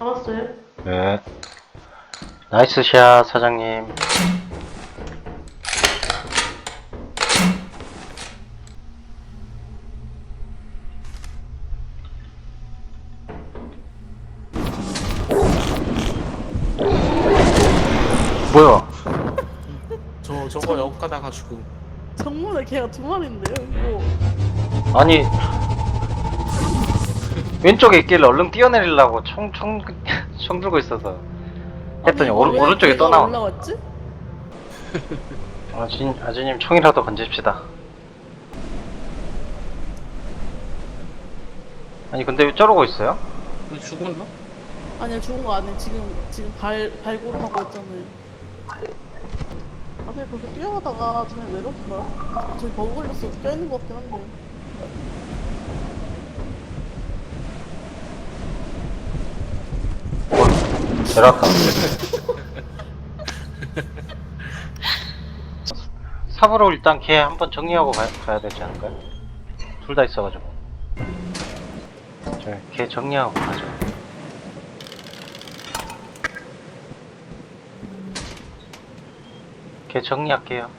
잡았어요? 네. 나이스 샷, 사장님. 뭐야? 저 저거 역 가다가 죽음. 정문에 걔가 두 마리인데요, 이거. 아니 왼쪽에 있길래 얼른 뛰어내리려고 총, 총, 총 들고 있어서 했더니 아니, 오른, 왜 오른쪽에 걔가 떠나와 올라왔지? 아진, 아주님 총이라도 건집시다 아니 근데 왜 저러고 있어요? 왜 죽었나? 아니야, 죽은 거 아니야. 지금, 지금 발, 발굴하고 있잖아요. 아, 그냥 그렇게 뛰어가다가 그냥 내렸어요. 저기 버그 걸렸어. 껴있는 것 같긴 한데. 제라카 삽으로 일단 걔 한번 정리하고 가, 가야 되지 않을까요? 둘 다 있어가지고 저걔 정리하고 가죠 걔 정리할게요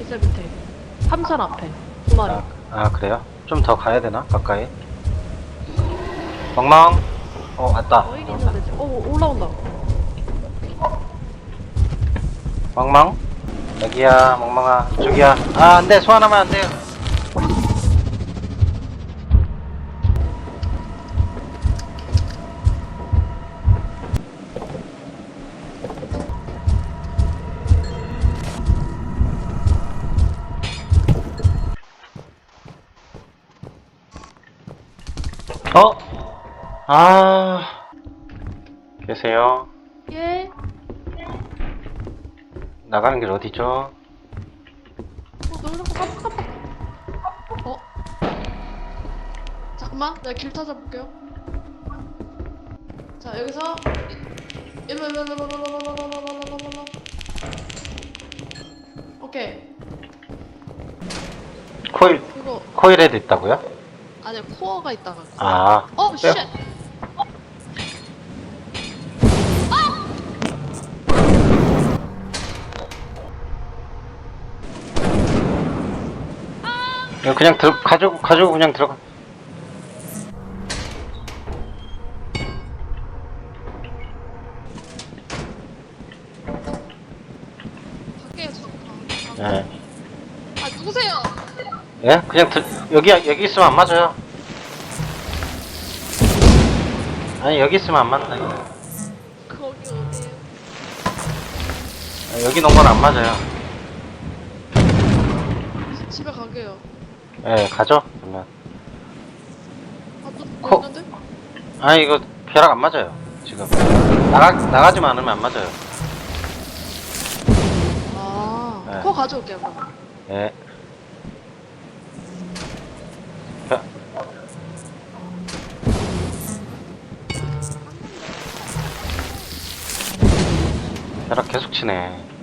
이제 밑에 삼선 앞에 두 마리 아, 아 그래요? 좀 더 가야 되나? 가까이? 멍멍 어 왔다. 어디 있는 데지? 어 올라온다. 멍멍 여기야 멍멍아. 저기야. 아 안돼. 소환하면 안돼요. 어? 아 계세요? 예? 나가는 길 어디죠? 어 놀라고 깜빡깜빡 어? 잠깐만 내가 길 찾아볼게요 자 여기서 일로 일로 일로 일로 일로 일로 일로 일로 일로 일로 일로 오케이 코일 그거 코일에도 있다고요? 안에 코어가 있다가 아어 빼- 쉣! 이거 그냥 들 가지고 가지고 그냥 들어가. 예. 아 누구세요? 예? 그냥 들 여기 여기 있으면 안 맞아요. 아니 여기 있으면 안 맞나? 거기 어디에요? 아, 여기 놓은 건 안 맞아요. 집에 가게요 예, 가죠. 그러면. 아또 코-? 아 이거 벼락 안 맞아요. 지금 나가 나가지만 않으면 안 맞아요. 아 네. 코어 가져올게요 그럼 예. 벼- 벼락 계속 치네.